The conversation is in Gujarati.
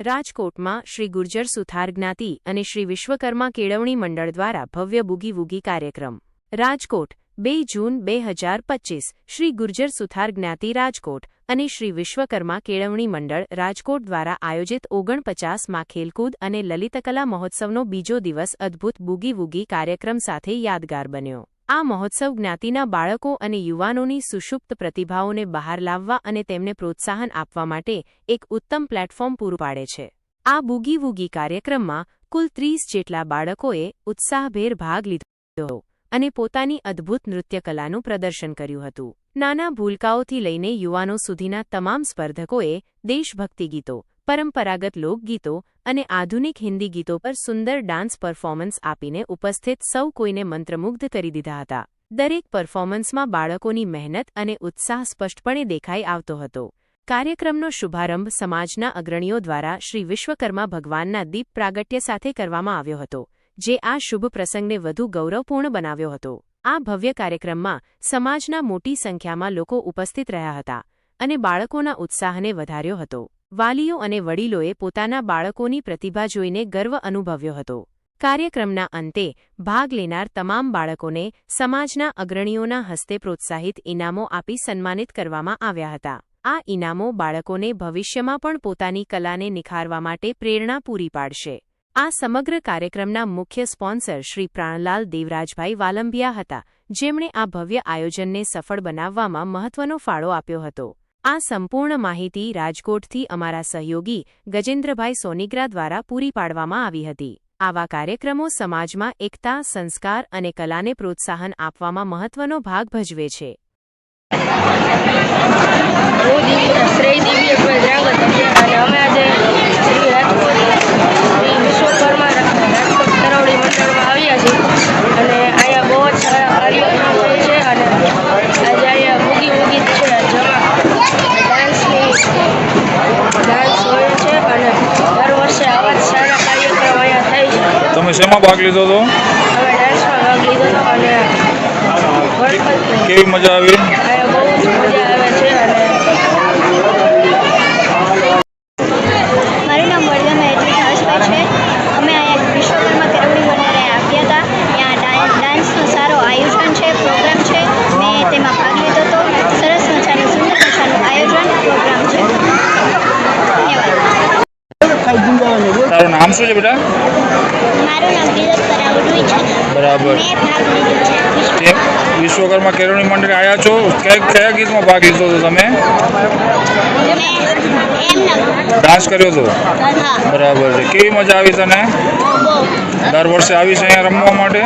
રાજકોટમાં શ્રી ગુર્જર સુથાર જ્ઞાતિ અને શ્રી વિશ્વકર્મા કેળવણી મંડળ દ્વારા ભવ્ય બુગી વુગી કાર્યક્રમ. રાજકોટ, બે જૂન બે હજાર પચ્ચીસ શ્રી ગુર્જર સુથાર જ્ઞાતિ રાજકોટ અને શ્રી વિશ્વકર્મા કેળવણી મંડળ રાજકોટ દ્વારા આયોજિત ઓગણપચાસમાં ખેલકૂદ અને લલિતકલા મહોત્સવનો બીજો દિવસ અદ્ભુત બુગી વુગી કાર્યક્રમ સાથે યાદગાર બન્યો. આ મહોત્સવ જ્ઞાતિના બાળકો અને યુવાનોની સુષુપ્ત પ્રતિભાઓને બહાર લાવવા અને તેમને પ્રોત્સાહન આપવા માટે એક ઉત્તમ પ્લેટફોર્મ પૂરું પાડે છે. આ બુગી વુગી કાર્યક્રમમાં કુલ ત્રીસ જેટલા બાળકોએ ઉત્સાહભેર ભાગ લીધો અને પોતાની અદ્ભુત નૃત્યકલાનું પ્રદર્શન કર્યું હતું. નાના ભૂલકાઓથી લઈને યુવાનો સુધીના તમામ સ્પર્ધકોએ દેશભક્તિ ગીતો, પરંપરાગત લોકગીતો અને આધુનિક હિન્દી ગીતો પર સુંદર ડાન્સ પરફોર્મન્સ આપીને ઉપસ્થિત સૌ કોઈને મંત્રમુગ્ધ કરી દીધા હતા. દરેક પરફોર્મન્સમાં બાળકોની મહેનત અને ઉત્સાહ સ્પષ્ટપણે દેખાઈ આવતો હતો. કાર્યક્રમનો શુભારંભ સમાજના અગ્રણીઓ દ્વારા શ્રી વિશ્વકર્મા ભગવાનના દીપ પ્રાગટ્ય સાથે કરવામાં આવ્યો હતો, જે આ શુભ પ્રસંગને વધુ ગૌરવપૂર્ણ બનાવ્યો હતો. આ ભવ્ય કાર્યક્રમમાં સમાજના મોટી સંખ્યામાં લોકો ઉપસ્થિત રહ્યા હતા અને બાળકોના ઉત્સાહને વધાર્યો હતો. વાલીઓ અને વડીલોએ પોતાના બાળકોની પ્રતિભા જોઈને ગર્વ અનુભવ્યો હતો. કાર્યક્રમના અંતે ભાગ લેનાર તમામ બાળકોને સમાજના અગ્રણીઓના હસ્તે પ્રોત્સાહિત ઇનામો આપી સન્માનિત કરવામાં આવ્યા હતા. આ ઇનામો બાળકોને ભવિષ્યમાં પણ પોતાની કલાને નિખારવા માટે પ્રેરણા પૂરી પાડશે. આ સમગ્ર કાર્યક્રમના મુખ્ય સ્પોન્સર શ્રી પ્રાણલાલ દેવરાજભાઈ વાલંબિયા હતા, જેમણે આ ભવ્ય આયોજનને સફળ બનાવવામાં મહત્વનો ફાળો આપ્યો હતો. આ સંપૂર્ણ માહિતી રાજકોટથી અમારા સહયોગી ગજેન્દ્રભાઈ સોનિગ્રા દ્વારા પૂરી પાડવામાં આવી હતી. આવા કાર્યક્રમો સમાજમાં એકતા, સંસ્કાર અને કલાને પ્રોત્સાહન આપવામાં મહત્વનો ભાગ ભજવે છે. અમે આજે શ્રી રાજકોટ શ્રી વિશ્વકર્મા રાજકોટ તરવડી મંડળમાં આવ્યા છીએ અને અહીંયા બહુ જ સારા કાર્યક્રમ હોય છે અને આજે અહીંયા બુગી બુગી છે જેમાં ડાન્સની ડાન્સ હોય છે અને દર વર્ષે આવા જ સારા કાર્યક્રમ અહીંયા થાય છે તમે શેમાં ભાગ લીધો હતો? કેવી મજા આવી અહીંયા બહુ જ મજા આવે છે અને મારું નામ વરદા મહેરજી હર્ષભાઈ છે અમે અહીંયા વિશ્વકર્મા કેળવણી મંડળે આવ્યા હતા ત્યાં ડા- ડાન્સનો સારો આયોજન છે પ્રોગ્રામ છે મેં તેમાં ભાગ લીધો હતો સરસ મજાનું સુંદર મજાનું આયોજન પ્રોગ્રામ છે ધન્યવાદ તારું નામ શું છે બેટા? મારું નામ તિલક કરાવડું છે. બરાબર મેં ભાગ લીધો છે. વિશ્વકર્મા કેળવણી મંડળે આવ્યા છો? કયા કયા ગીતમાં ભાગ લીધો હતો તમે? ડાન્સ કર્યો હતો બરાબર છે. કેવી મજા આવી તને દર વર્ષે છે અહીંયા રમવા માટે?